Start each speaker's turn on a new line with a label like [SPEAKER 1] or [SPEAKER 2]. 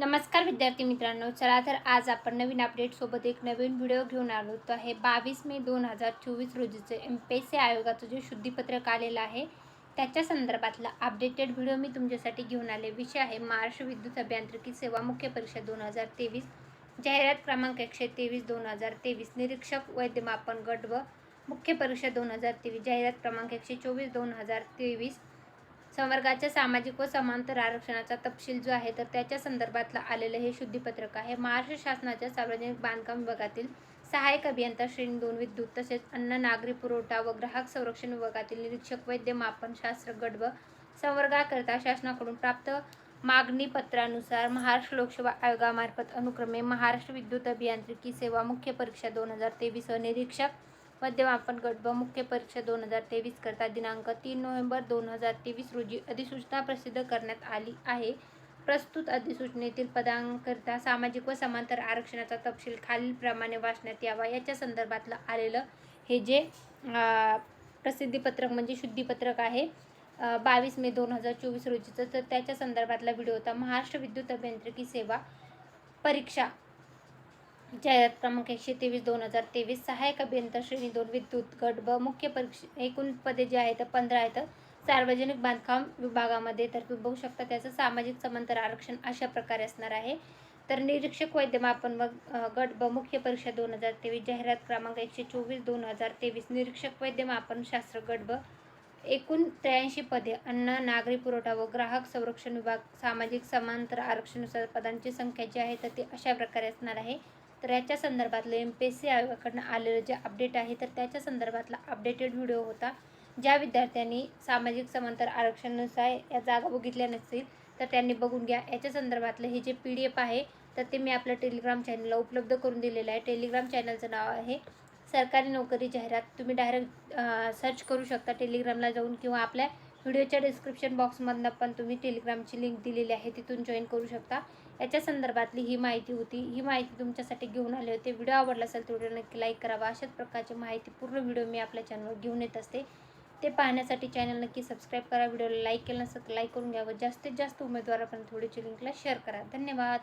[SPEAKER 1] नमस्कार विद्यार्थी मित्रांनो चला तर आज आपण नवीन अपडेटसोबत एक नवीन व्हिडिओ घेऊन आलो. तो आहे बावीस मे दोन हजार चोवीस रोजीचं एम पी एस सी आयोगाचं जे शुद्धीपत्रक आलेलं आहे त्याच्या संदर्भातला अपडेटेड व्हिडिओ मी तुमच्यासाठी घेऊन आले. विषय आहे महाराष्ट्र विद्युत अभियांत्रिकी सेवा मुख्य परीक्षा दोन हजार तेवीस. जाहिरात क्रमांक एकशे तेवीस दोन हजार तेवीस. निरीक्षक वैद्यमापन गट व मुख्य परीक्षा दोन हजार तेवीस. जाहिरात क्रमांक एकशे चोवीस दोन हजार तेवीस. संवर्गाच्या सामाजिक व समांतर आरक्षणाचा तपशील जो आहे तर त्याच्या संदर्भातलं आलेलं हे शुद्धीपत्रक आहे. महाराष्ट्र शासनाच्या सार्वजनिक बांधकाम विभागातील सहाय्यक अभियंता श्रेणी दोन विद्युत तसेच अन्न नागरी पुरवठा व ग्राहक संरक्षण विभागातील निरीक्षक वैद्य मापन शास्त्र गट व संवर्गाकरता शासनाकडून प्राप्त मागणी पत्रानुसार महाराष्ट्र लोकसेवा आयोगामार्फत अनुक्रमे महाराष्ट्र विद्युत अभियांत्रिकी सेवा मुख्य परीक्षा दोन हजार तेवीस निरीक्षक मध्यमापन गट व मुख्य परीक्षा दोन हजार तेवीस करता दिनांक तीन नोव्हेंबर दोन हजार तेवीस रोजी अधिसूचना प्रसिद्ध करण्यात आली आहे. प्रस्तुत अधिसूचनेतील पदांकरिता सामाजिक व समांतर आरक्षणाचा तपशील खालीलप्रमाणे वाचण्यात यावा. याच्या संदर्भातलं आलेलं हे जे प्रसिद्धीपत्रक म्हणजे शुद्धीपत्रक आहे बावीस मे दोन हजार चोवीस रोजीचं. तर त्याच्या संदर्भातला व्हिडिओ होता. महाराष्ट्र विद्युत अभियांत्रिकी सेवा परीक्षा. जाहिरात क्रमांक एकशे तेवीस दोन हजार तेवीस. सहाय्यक अभियंता श्रेणी दोन विद्युत गट व मुख्य परीक्षा एकूण पदे जे आहेत पंधरा आहेत. सार्वजनिक बांधकाम विभागामध्ये तर तुम्ही बघू शकता त्याचं सामाजिक समांतर आरक्षण अशा प्रकारे असणार आहे. तर निरीक्षक वैद्यमापन व गट ब मुख्य परीक्षा दोन हजार तेवीस जाहिरात क्रमांक एकशे चोवीस दोन हजार तेवीस. निरीक्षक वैद्यमापन शास्त्र गट ब एकूण त्र्याऐंशी पदे अन्न नागरी पुरवठा व ग्राहक संरक्षण विभाग सामाजिक समांतर आरक्षणानुसार पदांची संख्या जी आहे तर ती अशा प्रकारे असणार आहे. तर याच्या संदर्भातलं एम पी एस सी आयोगाकडनं आलेलं जे अपडेट आहे तर त्याच्या संदर्भातला अपडेटेड व्हिडिओ होता. ज्या विद्यार्थ्यांनी सामाजिक समांतर आरक्षणानुसार या जागा बघितल्या नसतील तर त्यांनी बघून घ्या. याच्या संदर्भातलं हे जे पी डी एफ आहे तर ते मी आपल्या टेलिग्राम चॅनलला उपलब्ध करून दिलेलं आहे. टेलिग्राम चॅनलचं नाव आहे सरकारी नोकरी जाहिरात. तुम्ही डायरेक्ट सर्च करू शकता टेलिग्रामला जाऊन किंवा आपल्या व्हिडिओच्या डिस्क्रिप्शन बॉक्समधनं पण तुम्ही टेलिग्रामची लिंक दिलेली आहे तिथून जॉईन करू शकता. याच्या संदर्भातली ही माहिती होती. ही माहिती तुमच्यासाठी घेऊन आली होती. व्हिडिओ आवडला असेल तर व्हिडिओ नक्की लाईक करावा अशाच प्रकारची माहिती पूर्ण व्हिडिओ मी आपल्या चॅनलवर घेऊन येत असते. ते पाहण्यासाठी चॅनल नक्की सबस्क्राईब करा. व्हिडिओला लाईक केलं नसेल तर लाईक करून घ्यावं जास्तीत जास्त उमेदवारापर्यंत व्हिडिओची लिंकला शेअर करा. धन्यवाद.